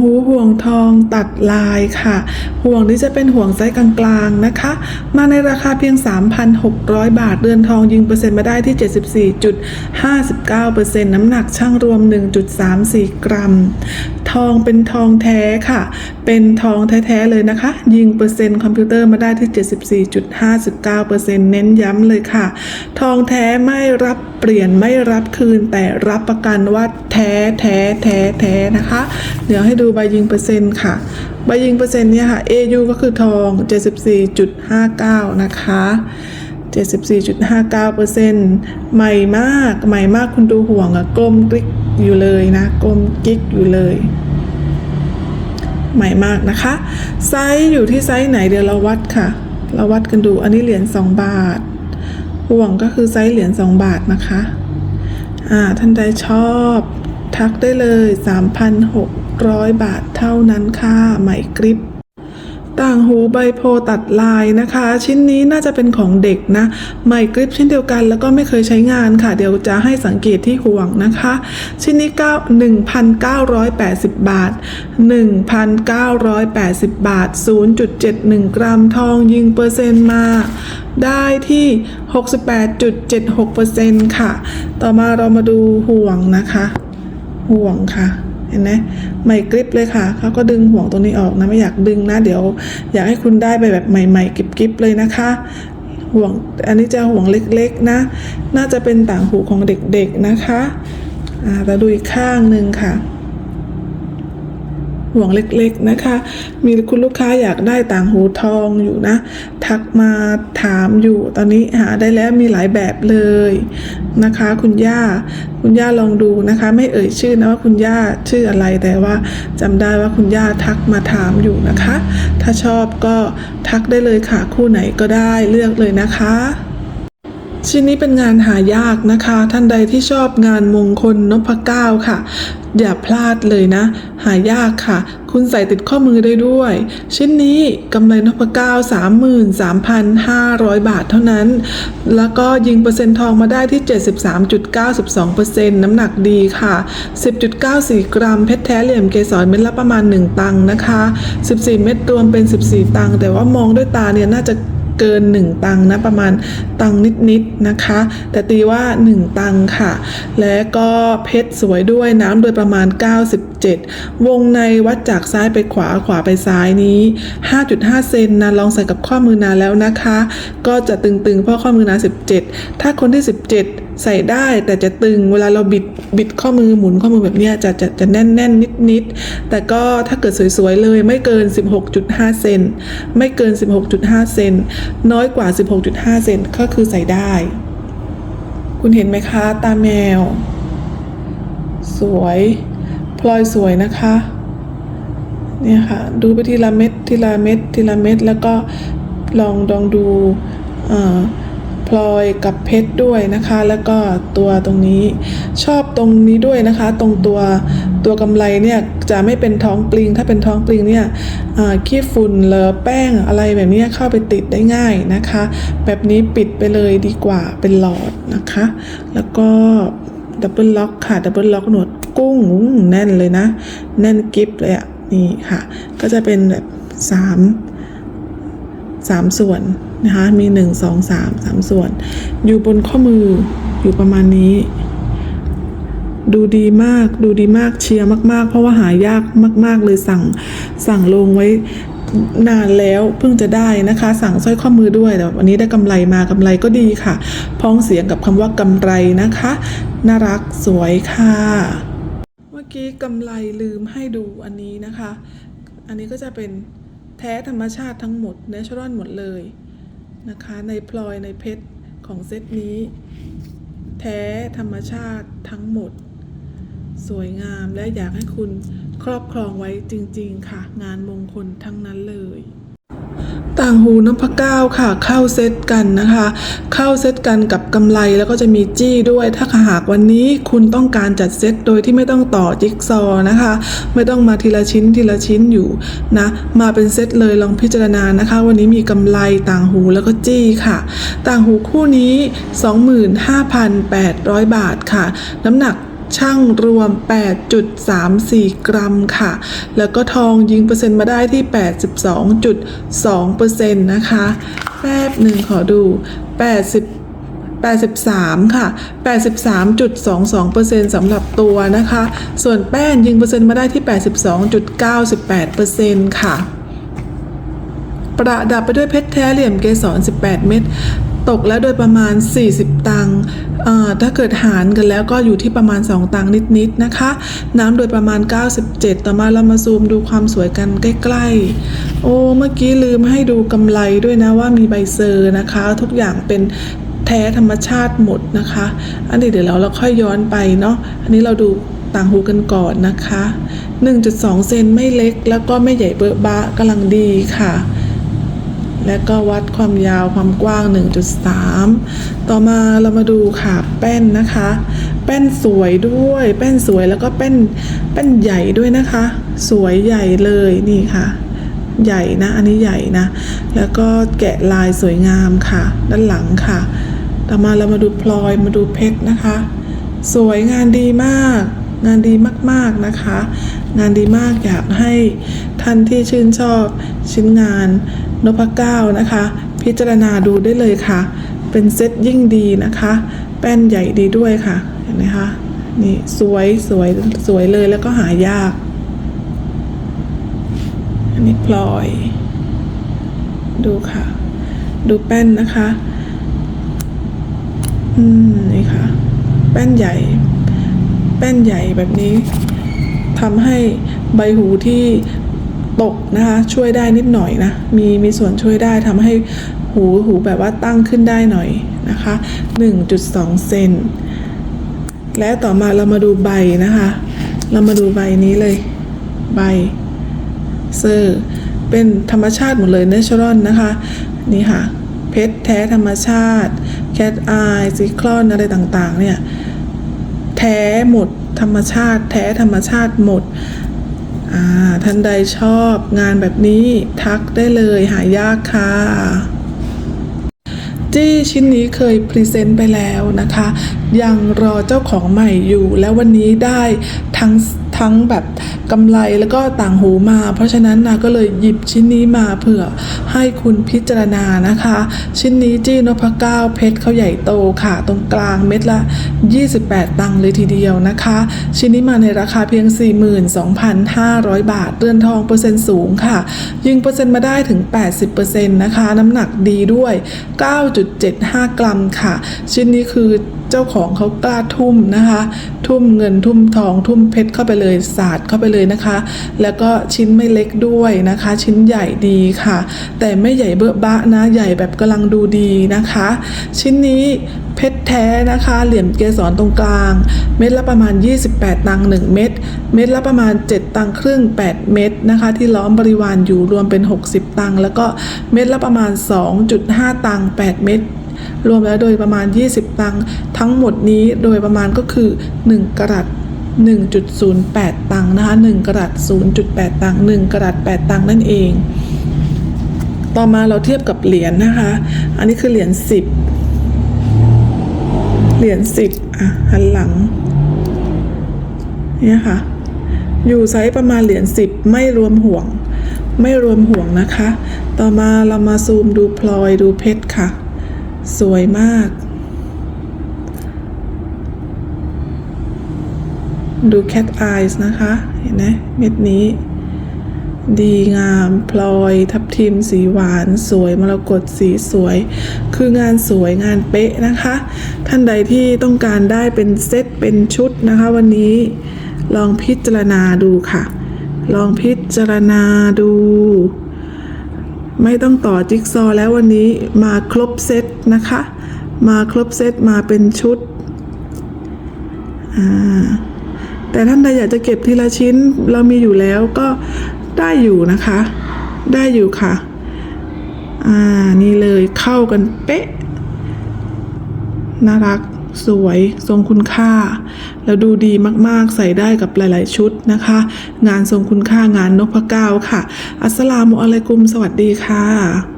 หูห่วงทองตัดลายค่ะ ห่วงนี้จะเป็นห่วงไซส์กลางๆนะคะ มาในราคาเพียง 3,600 บาทเดือนทองยิงเปอร์เซ็นต์มาได้ที่ 74.59%น้ำหนักช่างรวม 1.34 กรัม ทองเป็นทองแท้ค่ะ เป็นทองแท้ๆเลยนะคะ ยิงเปอร์เซ็นต์คอมพิวเตอร์มาได้ที่ 74.59%เน้นย้ำเลยค่ะ ทองแท้ไม่รับเปลี่ยนไม่รับคืนแต่รับประกันว่าแท้แท้แท้แท้นะคะ เดี๋ยวให้ดูใบยิงเปอร์เซ็นต์ค่ะ ใบยิงเปอร์เซ็นต์เนี่ยค่ะ AU ก็คือทอง 74.59 นะคะ74.59%ใหม่มาก ใหม่มากคุณดูห่วงอะกลมกลิกอยู่เลยนะ กลมกิ๊กอยู่เลย ใหม่มากนะคะ ไซส์อยู่ที่ไซส์ไหนเดี๋ยวเราวัดค่ะ เราวัดกันดูอันนี้เหรียญ2 บาทห่วงก็คือไซส์เหรียญ2 บาทนะคะอ่าท่านใดชอบทักได้เลย 3,600 บาทเท่านั้นค่ะใหม่กริป ต่างหูใบโพตัดลายนะคะ ชิ้นนี้น่าจะเป็นของเด็กนะใหม่กริปเช่นเดียวกันแล้วก็ไม่เคยใช้งานค่ะ เดี๋ยวจะให้สังเกตที่ห่วงนะคะ ชิ้นนี้9 1,980 บาท 1,980 บาท 0.71 กรัมทองยิงเปอร์เซ็นต์มาได้ที่ 68.76%ค่ะ ต่อมาเรามาดูห่วงนะคะ ห่วงค่ะ เห็นไหมไม่กริบเลยค่ะเขาก็ดึงห่วงตรงนี้ออกนะไม่อยากดึงนะ เดี๋ยวอยากให้คุณได้ไปแบบใหม่ๆกริบๆเลยนะคะ ห่วงอันนี้จะห่วงเล็กๆนะ น่าจะเป็นต่างหูของเด็กๆนะคะแต่ดูอีกข้างหนึ่งค่ะ ห่วงเล็กๆนะคะ มีคุณลูกค้าอยากได้ต่างหูทองอยู่นะ ทักมาถามอยู่ตอนนี้หาได้แล้วมีหลายแบบเลยนะคะ คุณย่า คุณย่าลองดูนะคะ ไม่เอ่ยชื่อนะว่าคุณย่าชื่ออะไรแต่ว่าจำได้ว่าคุณย่าทักมาถามอยู่นะคะ ถ้าชอบก็ทักได้เลยค่ะคู่ไหนก็ได้เลือกเลยนะคะ ชิ้นนี้เป็นงานหายากนะคะ ท่านใดที่ชอบงานมงคลนพเก้าค่ะ อย่าพลาดเลยนะ หายากค่ะ คุณใส่ติดข้อมือได้ด้วย ชิ้นนี้กำไรนพเก้า33,500 บาทเท่านั้น แล้วก็ยิงเปอร์เซ็นต์ทองมาได้ที่ 73.92%น้ำหนักดีค่ะ 10.94 กรัม เพชรแท้เหลี่ยมเกสรเม็ดละประมาณ 1 ตังค์นะคะ 14 เม็ดรวมเป็น 14 ตังค์แต่ว่ามองด้วยตาเนี่ยน่าจะ เกิน 1 ตังนะประมาณตังนิดๆนะคะ แต่ตีว่า 1 ตังค์ค่ะ และก็เพชรสวยด้วยน้ำโดยประมาณ 97 วงในวัดจากซ้ายไปขวาขวาไปซ้ายนี้ 5.5 เซนนะลองใส่กับข้อมือนาแล้วนะคะ ก็จะตึงๆเพราะข้อมือนา 17 ถ้าคนที่ 17 ใส่ได้แต่จะตึงเวลาเราบิดบิดข้อมือหมุนข้อมือแบบเนี้ยจะจะจะแน่นแน่นนิดนิดๆแต่ก็ถ้าเกิดสวยๆเลยไม่เกิน 16.5 เซนไม่เกิน 16.5 เซนน้อยกว่า 16.5 เซนก็คือใส่ได้ คุณเห็นไหมคะ ตาแมว สวยพลอยสวยนะคะเนี่ยค่ะดูไปทีละเม็ดทีละเม็ดทีละเม็ดแล้วก็ลองลองดูอ่อ พลอยกับเพชรด้วยนะคะ แล้วก็ตัวตรงนี้ชอบตรงนี้ด้วยนะคะ ตรงตัวตัวกำไรเนี่ยจะไม่เป็นท้องปลิง ถ้าเป็นท้องปลิงเนี่ยขี้ฝุ่นเลอะแป้งอะไรแบบนี้เข้าไปติดได้ง่ายนะคะ แบบนี้ปิดไปเลยดีกว่าเป็นหลอดนะคะ แล้วก็ดับเบิลล็อกค่ะดับเบิลล็อกหนวดกุ้งแน่นเลยนะ แน่นกิฟเลยอะ่ะนี่ค่ะ ก็จะเป็นแบบสาม สามส่วนนะคะมีหนึ่งสองสามสามส่วน อยู่บนข้อมืออยู่ประมาณนี้ ดูดีมากดูดีมากเชียร์มากๆ เพราะว่าหายากมาก ๆ เลยสั่งสั่งลงไว้นานแล้วเพิ่งจะได้นะคะ สั่งสร้อยข้อมือด้วยแต่วันนี้ได้กำไรมากำไรก็ดีค่ะ พ้องเสียงกับคำว่ากำไรนะคะ น่ารักสวยค่ะ เมื่อกี้กำไรลืมให้ดูอันนี้นะคะ อันนี้ก็จะเป็น แท้ธรรมชาติทั้งหมดเนเชอรัลหมดเลยนะคะในพลอยในเพชรของเซตนี้ แท้ธรรมชาติทั้งหมด สวยงามและอยากให้คุณครอบครองไว้จริง ๆ ค่ะ งานมงคลทั้งนั้นเลย ต่างหูน้ำพะก้าวค่ะ เข้าเซตกันนะคะ เข้าเซตกันกับกำไรแล้วก็จะมีจี้ด้วย ถ้าหากวันนี้คุณต้องการจัดเซตโดยที่ไม่ต้องต่อจิ๊กซอว์นะคะ ไม่ต้องมาทีละชิ้นทีละชิ้นอยู่นะมาเป็นเซตเลยลองพิจารณานะคะ วันนี้มีกำไรต่างหูแล้วก็จี้ค่ะ ต่างหูคู่นี้ 25,800 บาทค่ะ น้ำหนัก ช่างรวม 8.34 กรัมค่ะ แล้วก็ทองยิงเปอร์เซ็นต์มาได้ที่ 82.2%นะคะแป๊บหนึ่งขอดู 80 83 ค่ะ 83.22%สำหรับตัวนะคะ ส่วนแป้นยิงเปอร์เซ็นต์มาได้ที่ 82.98%ค่ะ ประดับไปด้วยเพชรแท้เหลี่ยมเกสร 18 เม็ด ตกแล้วโดยประมาณ40 ตังค์ถ้าเกิดหารกันแล้วก็อยู่ที่ประมาณ 2 ตังค์นิดๆนะคะ น้ำโดยประมาณ 97 ต่อมาเรามาซูมดูความสวยกันใกล้ๆ โอ้เมื่อกี้ลืมให้ดูกำไรด้วยนะว่ามีใบเซอร์นะคะ ทุกอย่างเป็นแท้ธรรมชาติหมดนะคะ อันนี้เดี๋ยวเราเราค่อยย้อนไปเนาะอันนี้เราดูต่างหูกันก่อนนะคะ 1.2 เซนไม่เล็กแล้วก็ไม่ใหญ่เบอะบะกำลังดีค่ะ และก็วัดความยาวความกว้าง 1.3 ต่อมาเรามาดูค่ะแป้นนะคะ แป้นสวยด้วย แป้นสวยแล้วก็แป้นแป้นใหญ่ด้วยนะคะ สวยใหญ่เลยนี่ค่ะ ใหญ่นะ อันนี้ใหญ่นะ แล้วก็แกะลายสวยงามค่ะ ด้านหลังค่ะ ต่อมาเรามาดูพลอยมาดูเพชรนะคะ สวยงานดีมาก งานดีมากๆนะคะ งานดีมากอยากให้ ท่านที่ชื่นชอบ ชิ้นงานนพเก้านะคะ พิจารณาดูได้เลยค่ะ เป็นเซตยิ่งดีนะคะ แป้นใหญ่ดีด้วยค่ะเห็นไหมคะนี่สวยสวยสวยเลยแล้วก็หายาก อันนี้พลอย ดูค่ะ ดูแป้นนะคะ อืมนี่ค่ะ แป้นใหญ่ แป้นใหญ่แบบนี้ทำให้ใบหูที่ ตกนะคะช่วยได้นิดหน่อยนะมีมีส่วนช่วยได้ทำให้หูหูแบบว่าตั้งขึ้นได้หน่อยนะคะ 1.2 เซนและต่อมาเรามาดูใบนะคะ เรามาดูใบนี้เลย ใบเซอร์เป็นธรรมชาติหมดเลยเนเชอรัลนะคะ นี่ค่ะ เพชรแท้ธรรมชาติ แคทอายซิคลอนอะไรต่างๆเนี่ย แท้หมดธรรมชาติ แท้ธรรมชาติหมด ท่านใดชอบงานแบบนี้ทักได้เลยหายากค่ะ จี้ชิ้นนี้เคยพรีเซนต์ไปแล้วนะคะ ยังรอเจ้าของใหม่อยู่แล้ววันนี้ได้ทั้ง ทั้งแบบกำไรแล้วก็ต่างหูมา เพราะฉะนั้นนาก็เลยหยิบชิ้นนี้มาเผื่อให้คุณพิจารณานะคะ ชิ้นนี้จี้นพเก้าเพชรเขาใหญ่โตค่ะ ตรงกลางเม็ดละ 28 ตังค์เลยทีเดียวนะคะ ชิ้นนี้มาในราคาเพียง 42,500 บาท เรือนทองเปอร์เซ็นต์สูงค่ะ ยิงเปอร์เซ็นต์มาได้ถึง 80%นะคะ น้ำหนักดีด้วย 9.75 กรัมค่ะ ชิ้นนี้คือเจ้าของเขากล้าทุ่มนะคะ ทุ่มเงินทุ่มทองทุ่มเพชรเข้าไปเลยศาสตร์เข้าไปเลยนะคะ แล้วก็ชิ้นไม่เล็กด้วยนะคะ ชิ้นใหญ่ดีค่ะ แต่ไม่ใหญ่เบอะบะนะ ใหญ่แบบกำลังดูดีนะคะ ชิ้นนี้เพชรแท้นะคะ เหลี่ยมเกสรตรงกลาง เม็ดละประมาณ 28 ตังค์1เม็ด เม็ดละประมาณ 7 ตังค์ครึ่ง 8 เม็ดนะคะ ที่ล้อมบริวารอยู่รวมเป็น 60 ตังค์แล้วก็เม็ดละประมาณ 2.5 ตังค์8เม็ดรวมแล้วโดยประมาณ 20 ตังค์ทั้งหมดนี้โดยประมาณก็คือ 1กรัต 1.08 ตังค์นะคะ1กรัต0.8 ตังค์1กรัต8 ตังค์นั่นเอง ต่อมาเราเทียบกับเหรียญนะคะ อันนี้คือเหรียญ10 เหรียญ10อะหันหลังเนี่ยค่ะ อยู่ไซส์ประมาณเหรียญ10 ไม่รวมห่วง ไม่รวมห่วงนะคะ ต่อมาเรามาซูมดูพลอยดูเพชรค่ะ สวยมาก ดู cat eyes นะคะ เห็นไหมเม็ดนี้ ดีงามพลอยทับทิมสีหวาน สวยมรกตสีสวย คืองานสวยงานเป๊ะนะคะ ท่านใดที่ต้องการได้เป็นเซตเป็นชุดนะคะ วันนี้ลองพิจารณาดูค่ะ ลองพิจารณาดู ไม่ต้องต่อจิ๊กซอว์แล้ววันนี้มาครบเซตนะคะ มาครบเซตมาเป็นชุดอ่า แต่ท่านใดอยากจะเก็บทีละชิ้นเรามีอยู่แล้วก็ได้อยู่นะคะ ได้อยู่ค่ะ อ่า นี่เลยเข้ากันเป๊ะ น่ารัก สวย ทรงคุณค่า แล้วดูดีมากๆ ใส่ได้กับหลาย ๆ ชุดนะคะ งานทรงคุณค่างานนพเก้าค่ะ อัสสลามุอะลัยกุม สวัสดีค่ะ